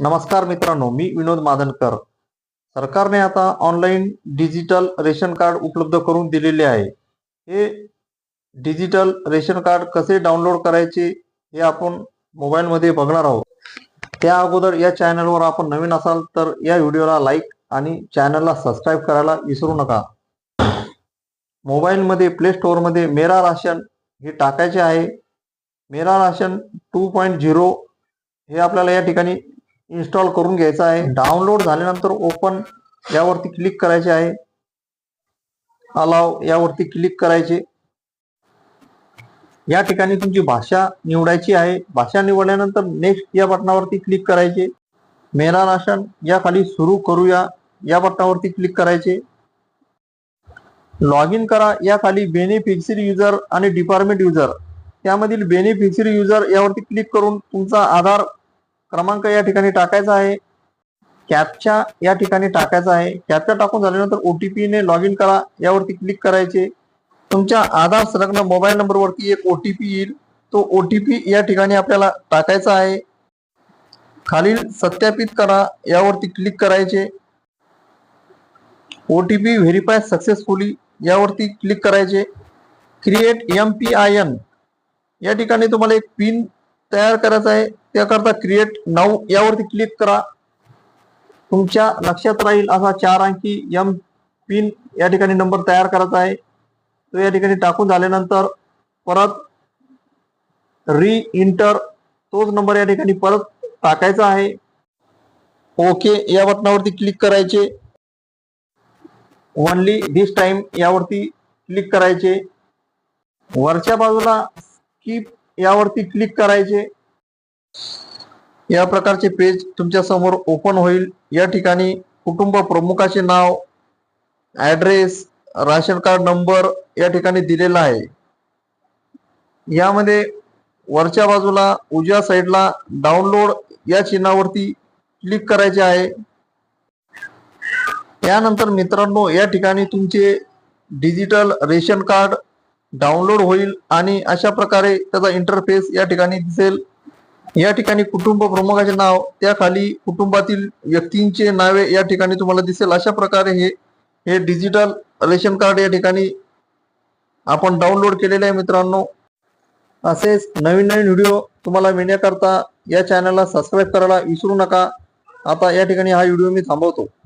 नमस्कार मित्रांनो मी विनोद मादनकर सरकारने आता ऑनलाईन डिजिटल रेशन कार्ड उपलब्ध करून दिलेले आहे. हे डिजिटल रेशन कार्ड कसे डाउनलोड करायचे हे आपण मोबाईलमध्ये बघणार आहोत. त्या अगोदर या चॅनलवर आपण नवीन असाल तर या व्हिडिओला लाईक आणि चॅनलला सबस्क्राईब करायला विसरू नका. मोबाईलमध्ये प्ले स्टोअरमध्ये मेरा राशन हे टाकायचे आहे. मेरा राशन टू पॉईंट झिरो हे आपल्याला या ठिकाणी इन्स्टॉल करून घ्यायचा आहे. डाउनलोड झाल्यानंतर ओपन यावरती क्लिक करायचे आहे. अलाव यावरती क्लिक करायचे. या ठिकाणी तुमची भाषा निवडायची आहे. भाषा निवडल्यानंतर नेक्स्ट या बटनावरती क्लिक करायचे. मेरा राशन या खाली सुरू करूया. या बटनावरती क्लिक करायचे. लॉग इन करा. या खाली बेनिफिशरी युजर आणि डिपार्टमेंट युजर त्यामधील बेनिफिशरी युजर यावरती क्लिक करून तुमचा आधार क्रमांक या ठिकाणी टाकायचा आहे. कॅपच्या या ठिकाणी टाकायचा आहे. कॅपच्या टाकून झाल्यानंतर ओ टी ने लॉग इन करा. यावरती क्लिक करायचे. तुमच्या आधार संलग्न मोबाईल नंबरवरती एक ओ टी पी येईल. तो ओ टी पी या ठिकाणी आपल्याला टाकायचा आहे. खालील सत्यापित करा. यावरती क्लिक करायचे. O T P verify successfully यावरती क्लिक करायचे. Create M P I N या ठिकाणी तुम्हाला एक पिन तयार करायचा आहे. त्याकरता क्रिएट नाऊ. यावरती क्लिक करा. तुमच्या लक्षात राहील असा चार अंकी एम पिन या ठिकाणी नंबर तयार करायचा आहे. तो या ठिकाणी टाकून झाल्यानंतर परत री इंटर तोच नंबर या ठिकाणी परत टाकायचा आहे. ओके या बटनावरती क्लिक करायचे. ओनली दिस टाइम यावरती क्लिक करायचे. वरच्या बाजूला स्किप यावरती क्लिक करायचे. या प्रकारचे पेज तुमच्यासमोर ओपन होईल. या ठिकाणी कुटुंब प्रमुखाचे नाव ऍड्रेस राशन कार्ड नंबर या ठिकाणी दिलेला आहे. यामध्ये वरच्या बाजूला उजव्या साईडला डाउनलोड या चिन्हावरती क्लिक करायचे आहे. त्यानंतर मित्रांनो या ठिकाणी तुमचे डिजिटल रेशन कार्ड डाउनलोड होईल आणि अशा प्रकारे त्याचा इंटरफेस या ठिकाणी दिसेल. या ठिकाणी कुटुंब प्रमुखाचे नाव त्या खाली कुटुंबातील व्यक्तींचे नावे या ठिकाणी तुम्हाला दिसेल. अशा प्रकारे हे हे डिजिटल रेशन कार्ड या ठिकाणी आपण डाउनलोड केलेले आहे मित्रांनो. असेच नवीन नवीन व्हिडिओ तुम्हाला मिळण्याकरता या चॅनलला सबस्क्राईब करायला विसरू नका. आता या ठिकाणी हा व्हिडिओ मी थांबवतो.